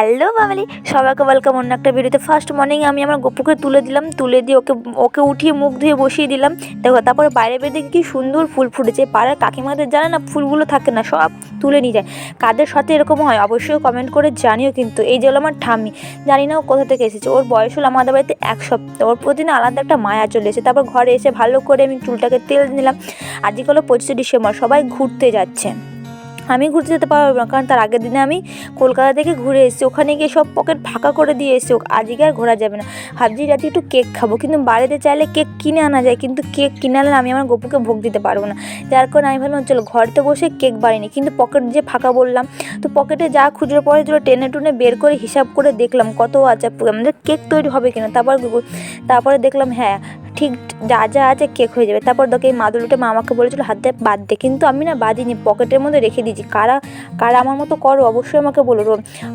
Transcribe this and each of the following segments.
Hello family সবাইকে welcome অন্য একটা ভিডিওতে ফার্স্ট মর্নিং আমি আমার গপুকে তুলে দিলাম, তুলে দিয়ে ওকে ওকে উঠিয়ে মুখ ধুয়ে বসিয়ে দিলাম। দেখো, তারপরে বাইরে দেখি কি সুন্দর ফুল ফুটেছে। পাড়ার কাকিমাদের জানে না ফুলগুলো থাকে না, সব তুলে নিয়ে যায়। কাদের সাথে এরকম হয় অবশ্যই কমেন্ট করে জানিও কিন্তু। এই যে হলো আমার ঠাম্মি, জানি না ও কোথা থেকে এসেছে। ওর বয়স হলো আমাদের বাড়িতে এক সপ্তাহ। ওর প্রতি না আলাদা একটা মায়া চলে এসেছে। তারপর ঘরে এসে ভালো করে আমি চুলটাকে তেল নিলাম আজকে হলো পঁচিশে ডিসেম্বর, সবাই ঘুরতে যাচ্ছে। আমি ঘুরতে যেতে পারব না, কারণ তার আগের দিনে আমি কলকাতা থেকে ঘুরে এসেছি। ওখানে গিয়ে সব পকেট ফাঁকা করে দিয়ে এসেছি। আজকে আর ঘোরা যাবে না। ভাবছি রাতে একটু কেক খাব, কিন্তু বাড়িতে চাইলে কেক কিনে আনা যায়, কিন্তু কেক কিনে আনলে আমি আমার গপুকে ভোগ দিতে পারব না। যার কারণে আমি ভাবলাম, চলো ঘরতে বসে কেক বাড়িনি কিন্তু পকেট যে ফাঁকা বললাম, তো পকেটে যা খুচরো পড়ে ছিল টেনে টুনে বের করে হিসাব করে দেখলাম কত আছে, আমাদের কেক তৈরি হবে কিনা। তারপর তারপরে দেখলাম হ্যাঁ ঠিক যা যা আছে কেক হয়ে যাবে। তারপর দেখে এই মাদুলিটা মা আমাকে বলেছিল, হাত বাদ দে। কিন্তু আমি না বাঁধিনি পকেটের মধ্যে রেখে দিয়েছি। কারা কারা আমার মতো করো? অবশ্যই আমাকে বলো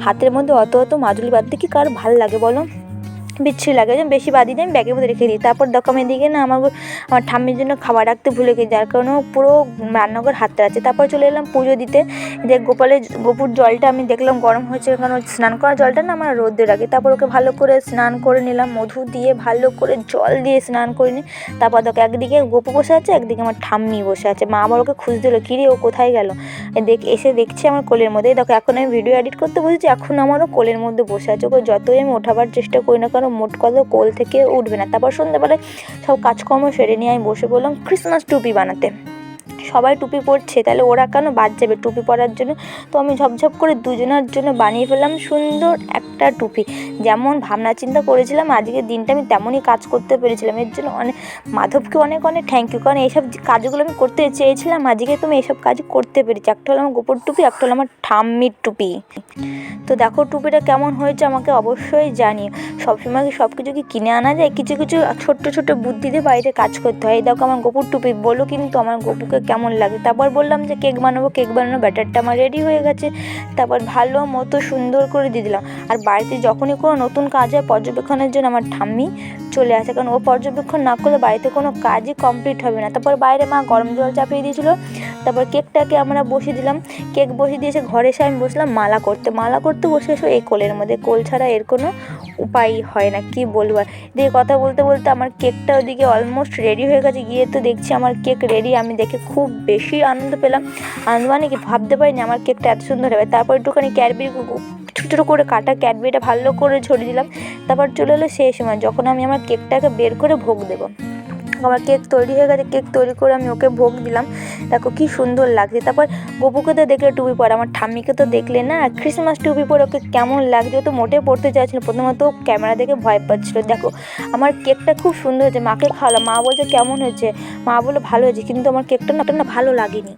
হাতের মধ্যে অত অত মাদুলি বাদ দিয়ে কি কার ভালো লাগে বলো? বিচ্ছিরি লাগে, ওই জন্য বেশি বাদি দিয়ে আমি ব্যাগের মধ্যে রেখে দিই। তারপর আমি এদিকে না আমার আমার ঠাম্মির জন্য খাবার রাখতে ভুলে গেছি, যার কারণে পুরো রান্নাঘর হাতে আছে। তারপর চলে এলাম পুজো দিতে। যে গোপালের গোপুর জলটা আমি দেখলাম গরম হয়েছে, কারণ স্নান করার জলটা না আমার রোদে রাখি। তারপর ওকে ভালো করে স্নান করে নিলাম, মধু দিয়ে ভালো করে জল দিয়ে স্নান করে নিই। তারপর দেখো একদিকে গোপু বসে আছে, একদিকে আমার ঠাম্মি বসে আছে। মা আবার ওকে খুঁজতে এলো কিরে ও কোথায় গেল? দেখ, এসে দেখছি আমার কোলের মধ্যে। দেখো, এখন আমি ভিডিও এডিট করতে বসেছি, এখন আমারও কোলের মধ্যে বসে আছে। ওকে যতই আমি ওঠাবার চেষ্টা করি না কারণ মোট কলও কোল থেকে উঠবে না। তারপর সন্ধ্যেবেলায় সব কাজকর্ম সেরে নিয়ে আমি বসে বললাম ক্রিসমাস টুপি বানাতে। সবাই টুপি পরছে, তাহলে ওরা কেন বাদ যাবে টুপি পরার জন্য? তো আমি ঝপঝপ করে দুজনের জন্য বানিয়ে ফেললাম সুন্দর একটা টুপি। যেমন ভাবনা চিন্তা করেছিলাম, আজকের দিনটা আমি তেমনই কাজ করতে পেরেছিলাম। এর জন্য অনেক, মাধবকে অনেক অনেক থ্যাংক ইউ কারণ এইসব কাজগুলো আমি করতে চেয়েছিলাম, আজকে তুমি এইসব কাজ করতে পেরেছি। একটা হলো আমার গোপর টুপি, একটা হলো আমার ঠাম্মির টুপি। তো দেখো টুপিটা কেমন হয়েছে, আমাকে অবশ্যই জানিও। সবসময় সব কিছু কি কিনে আনা যায়? কিছু কিছু ছোট্ট ছোট্ট বুদ্ধিতে বাড়িতে কাজ করতে হয়। এই দেখো আমার গোপুর টুপি, বলো কিন্তু আমার গোপুকে কেমন লাগে। তারপর বললাম যে কেক বানাবো, কেক বানানো ব্যাটারটা আমার রেডি হয়ে গেছে। তারপর ভালো মতো সুন্দর করে দিয়ে দিলাম। আর বাড়িতে যখনই কোনো নতুন কাজ হয়, পর্যবেক্ষণের জন্য আমার ঠাম্মি চলে আসে। কারণ ও পর্যবেক্ষণ না করলে বাড়িতে কোনো কাজই কমপ্লিট হবে না। তারপর বাইরে মা গরম জল চাপিয়ে দিয়েছিলো। তারপর কেকটাকে আমরা বসিয়ে দিলাম। কেক বসিয়ে দিয়েছে ঘরে এসে আমি বসলাম মালা করতে। মালা করতে বসে এসো এই কোলের মধ্যে। কোল ছাড়া এর কোনো উপায় হয় না, কি বলব আর। দিয়ে কথা বলতে বলতে আমার কেকটা ওদিকে অলমোস্ট রেডি হয়ে গেছে। গিয়ে তো দেখছি আমার কেক রেডি আমি দেখে খুব বেশি আনন্দ পেলাম। আনন্দ মানে কি ভাবতে পারিনি আমার কেকটা এত সুন্দর হবে। তারপর একটুখানি ক্যাডবেরি ছোটো ছোটো করে কাটা ক্যাডবেরিটা ভালো করে ছড়িয়ে দিলাম। তারপর চলে এলো সেই সময় যখন আমি আমার কেকটাকে বের করে ভোগ দেবো। আমার কেক তৈরি হয়ে গেছে, কেক তৈরি করে আমি ওকে ভোগ দিলাম। দেখো কি সুন্দর লাগছে। তারপর গপুকে তো দেখলে টুপি পরে, আমার ঠাম্মিকে তো দেখলে না ক্রিসমাস টুপি পরে ওকে কেমন লাগছে, ও তো মোটে পড়তে চাইছিল প্রথমত ক্যামেরা দেখে ভয় পাচ্ছিলো। দেখো, আমার কেকটা খুব সুন্দর হয়েছে, মাকে খাওয়ালাম। মা বলছে, কেমন হয়েছে? মা বলে ভালো হয়েছে। কিন্তু আমার কেকটা না ভালো লাগেনি।